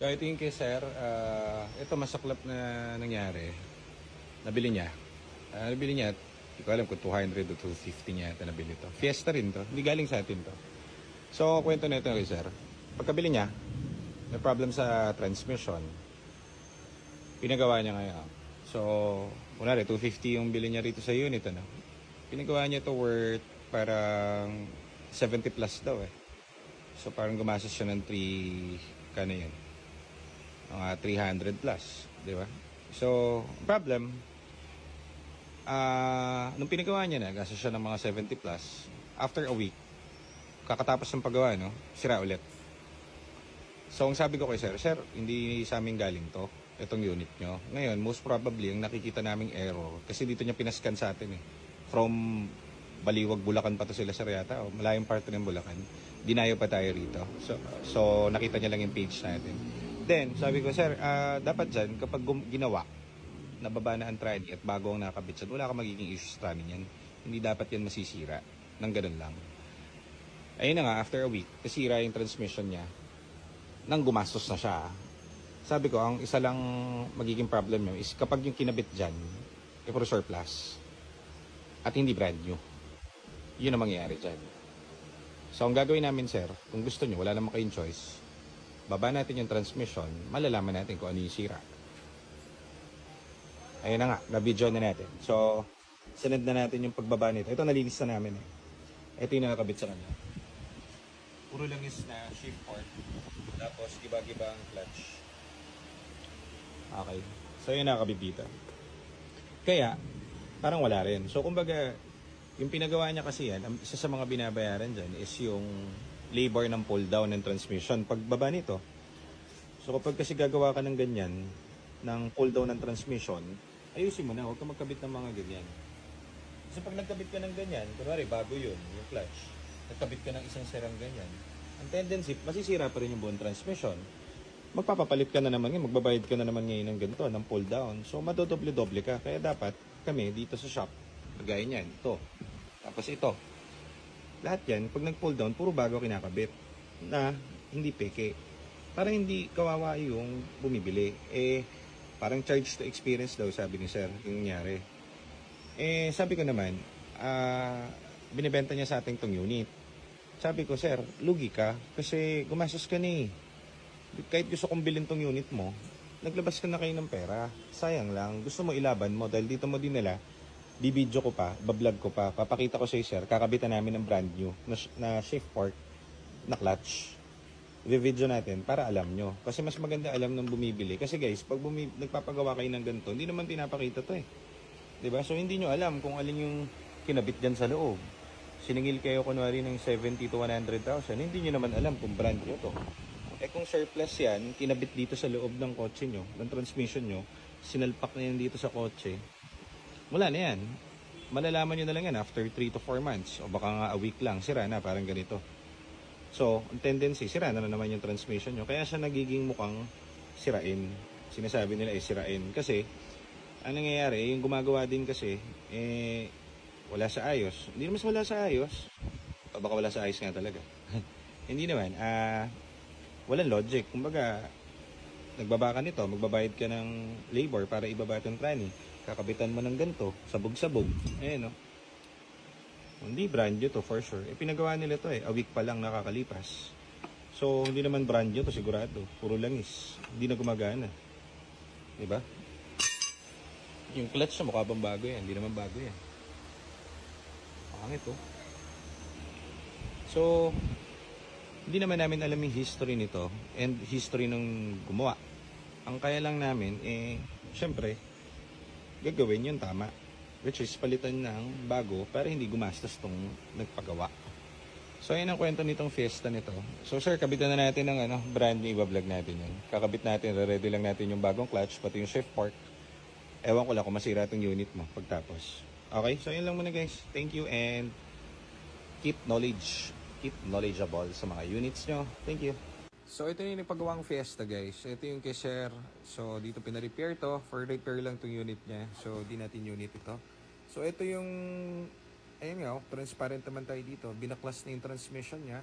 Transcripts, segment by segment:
So ito yung kay sir, ah, ito masaklap na nangyari. Nabili niya. Ah, nabili niya, hindi ko alam kung 200 o 250 niya ito nabili to. Fiesta rin to, hindi galing sa atin to. So kwento na ito kay sir. Pagkabili niya, may problem sa transmission. Pinagawa niya ngayon. So, kunwari, 250 yung bili niya rito sa unit, ano? Pinagawa niya to worth parang 70 plus daw eh. So, parang gumastos siya ng 3, kano yun? Mga 300 plus, di ba? So, problem, ah, nung pinagawa niya na, gastos siya ng mga 70 plus, after a week, kakatapos ng paggawa, no? Sira ulit. So, ang sabi ko kay sir, sir, hindi sa amin galing to, itong unit nyo. Ngayon, most probably, ang nakikita naming error, kasi dito niya pinascan sa atin eh. From Baliwag, Bulacan pa to sila sir yata, o malayong part ng Bulacan. Dinayo pa tayo rito. So, so nakita niya lang yung page natin. Then, sabi ko, sir, ah, dapat dyan, kapag ginawa, nababa na ang tranny at bago ang dyan, wala ka magiging issue sa tranny niyan. Hindi dapat yan masisira. Nang ganun lang. Ayun na nga, after a week, nasira yung transmission niya nang gumastos na siya. Sabi ko, ang isa lang magiging problem nyo is kapag yung kinabit dyan, e puro surplus at hindi brand new. Yun ang mangyayari dyan. So, ang gagawin namin, sir, kung gusto nyo, wala naman kayong choice, baba natin yung transmission, malalaman natin kung ano yung sira. Ayun na nga, na-video na natin. So, sinend na natin yung pagbaba nito. Ito, nalinis na namin eh. Ito yung nakakabit sa kanya. Puro lang is na shift port. Tapos, giba-giba ang clutch. Okay. So, yun nakakabibita. Kaya, parang wala rin. So, kumbaga, yung pinagawa niya kasi yan, isa sa mga binabayaran dyan is yung labor ng pull down ng transmission. Pagbaba nito, so kapag kasi gagawa ka ng ganyan, ng pull down ng transmission, ayusin mo na, huwag ka magkabit ng mga ganyan. Kasi pag nagkabit ka ng ganyan, kunwari bago yun, yung clutch, nagkabit ka ng isang serang ganyan, ang tendency, masisira pa rin yung buong transmission. Magpapapalit ka na naman ngayon, magbabayad ka na naman ngayon ng ganito, ng pull down. So, madodoble-doble ka. Kaya dapat, kami dito sa shop, kagaya niyan, ito. Tapos ito. Lahat yan, pag nag-pull down, puro bago kinakabit na hindi peke. Para hindi kawawa yung bumibili. Eh, parang charge to experience daw, sabi ni sir, yung nangyari. Eh, sabi ko naman, ah, binibenta niya sa ating tong unit. Sabi ko, sir, lugi ka kasi gumastos ka ni. Kahit gusto kong bilhin tong unit mo, naglabas ka na kayo ng pera. Sayang lang, gusto mo ilaban mo dahil dito mo din nila, bibidyo ko pa, bablog ko pa, papakita ko sa sir, kakabitan namin ng brand new na, na shift port na clutch. I-video natin para alam nyo. Kasi mas maganda alam ng bumibili. Kasi guys, pag bumi- nagpapagawa kayo ng ganito, hindi naman pinapakita to eh. ba? So hindi nyo alam kung alin yung kinabit dyan sa loob. Siningil kayo kunwari ng 70 to 100,000, hindi nyo naman alam kung brand nyo to. Eh kung surplus yan, kinabit dito sa loob ng kotse nyo, ng transmission nyo, sinalpak na yan dito sa kotse, wala na yan. Malalaman nyo na lang yan after 3 to 4 months o baka nga a week lang, sira na, parang ganito. So, ang tendency, sira na, na naman yung transmission nyo. Kaya siya nagiging mukhang sirain. Sinasabi nila ay sirain. Kasi, ang nangyayari, yung gumagawa din kasi, eh, wala sa ayos. Hindi naman wala sa ayos. O baka wala sa ayos nga talaga. Hindi naman. Ah, walang logic. Kumbaga, nagbaba ka nito, magbabayad ka ng labor para ibaba itong tranny. Kakabitan mo ng ganito, sabog-sabog. Ayan, no? Hindi brand new to for sure. Eh, pinagawa nila to eh. A week pa lang nakakalipas. So, hindi naman brand new to sigurado. Puro langis. Hindi na gumagana. Diba? Yung clutch na mukha bang bago yan? Hindi naman bago yan. Pangit oh. So, hindi naman namin alam yung history nito and history ng gumawa. Ang kaya lang namin, eh, syempre, gagawin yung tama. Which is palitan ng bago para hindi gumastos tong nagpagawa. So, ayun ang kwento nitong Fiesta nito. So, sir, kabitan na natin ng ano, brand new iba-vlog natin yun. Kakabit natin, ready lang natin yung bagong clutch, pati yung shift port. Ewan ko lang kung masira itong unit mo pagtapos. Okay, so yun lang muna guys. Thank you and keep knowledge. Keep knowledgeable sa mga units nyo. Thank you. So ito yung pagawang Fiesta guys. Ito yung Sir. So dito pina-repair to. For repair lang tong unit niya. So di natin unit ito. So ito yung ayun nga, oh, transparent naman tayo dito. Binaklas na yung transmission niya.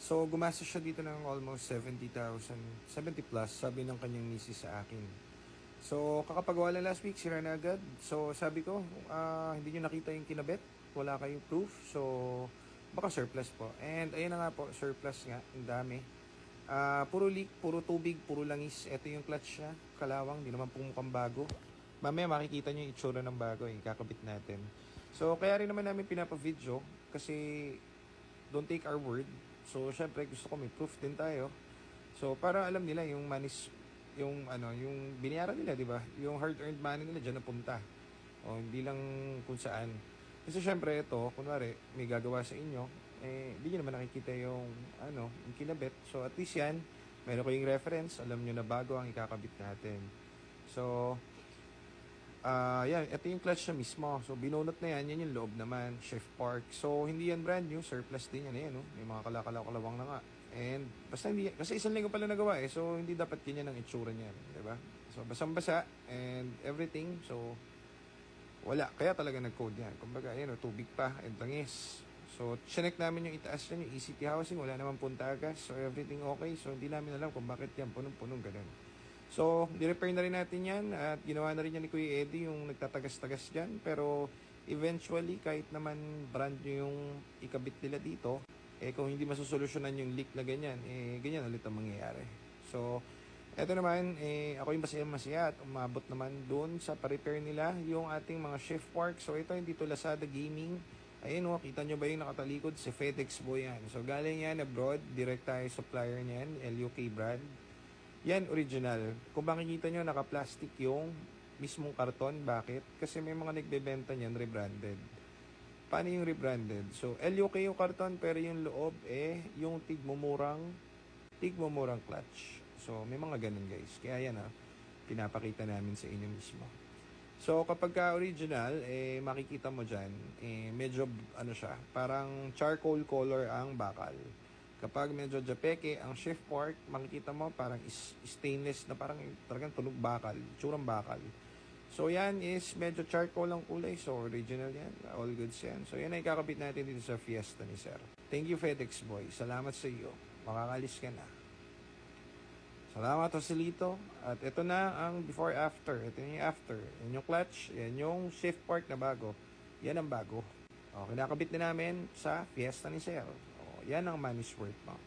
So, gumastos siya dito ng almost 70,000, 70 plus, sabi ng kanyang misis sa akin. So, kakapagawa lang last week, sira na agad. So, sabi ko, ah, hindi nyo nakita yung kinabit, wala kayong proof. So, baka surplus po. And ayun na nga po, surplus nga, ang dami. Ah, puro leak, puro tubig, puro langis. Ito yung clutch niya, kalawang, di naman po mukhang bago. Mamaya makikita nyo yung itsura ng bago, yung kakabit natin. So, kaya rin naman namin pinapa-video kasi don't take our word. So, syempre gusto ko may proof din tayo. So, para alam nila yung manis yung ano, yung binayaran nila, 'di ba? Yung hard-earned money nila diyan napunta. O hindi lang kung saan. Kasi syempre ito, kunwari may gagawa sa inyo, eh hindi niyo naman nakikita yung ano, yung kinabit. So, at least 'yan, meron kayong reference, alam niyo na bago ang ikakabit natin. So, Ah, yan, ito yung clutch na mismo. So, binunot na yan, yan yung loob naman, shift park. So, hindi yan brand new, surplus din yan, ayan, no? May mga kalakalaw-kalawang na nga. And, basta hindi, kasi isang linggo pala nagawa eh, so hindi dapat ganyan ang itsura niyan, di ba? So, basang-basa, and everything, so, wala. Kaya talaga nag-code yan. Kumbaga, ayan, no, tubig pa, and langis. So, chinek namin yung itaas niya, yung ECT housing, wala naman puntagas, so everything okay. So, hindi namin alam kung bakit yan, punong-punong ganun. So, di-repair na rin natin yan at ginawa na rin yan ni Kuya Eddie yung nagtatagas-tagas dyan. Pero eventually, kahit naman brand new yung ikabit nila dito, eh kung hindi masusolusyonan yung leak na ganyan, eh ganyan ulit ang mangyayari. So, eto naman, eh, ako yung masaya-masaya at umabot naman doon sa pa-repair nila yung ating mga shift park. So, ito hindi to Lazada Gaming. Ayun o, kita nyo ba yung nakatalikod? Si FedEx Boy yan. So, galing yan abroad. Direct tayo supplier niyan, LUK brand. Yan, original. Kung makikita nyo, naka-plastic yung mismong karton. Bakit? Kasi may mga nagbebenta niyan rebranded. Paano yung rebranded? So, LUK yung karton, pero yung loob, eh, yung tigmumurang, tigmumurang clutch. So, may mga ganun, guys. Kaya yan, ha, pinapakita namin sa inyo mismo. So, kapag ka original, eh, makikita mo dyan, eh, medyo, ano siya, parang charcoal color ang bakal. Kapag medyo japeke, ang shift fork, makikita mo parang stainless na parang talagang tunog bakal, tsurang bakal. So yan is medyo charcoal ang kulay, so original yan, all goods yan. So yan ay kakabit natin dito sa Fiesta ni Sir. Thank you FedEx Boy, salamat sa iyo. Makakalis ka na. Salamat Joselito. At ito na ang before after. Ito yung after. Yan yung clutch, yan yung shift fork na bago. Yan ang bago. O, kinakabit na namin sa Fiesta ni Sir. O, yan ang money's worth mo.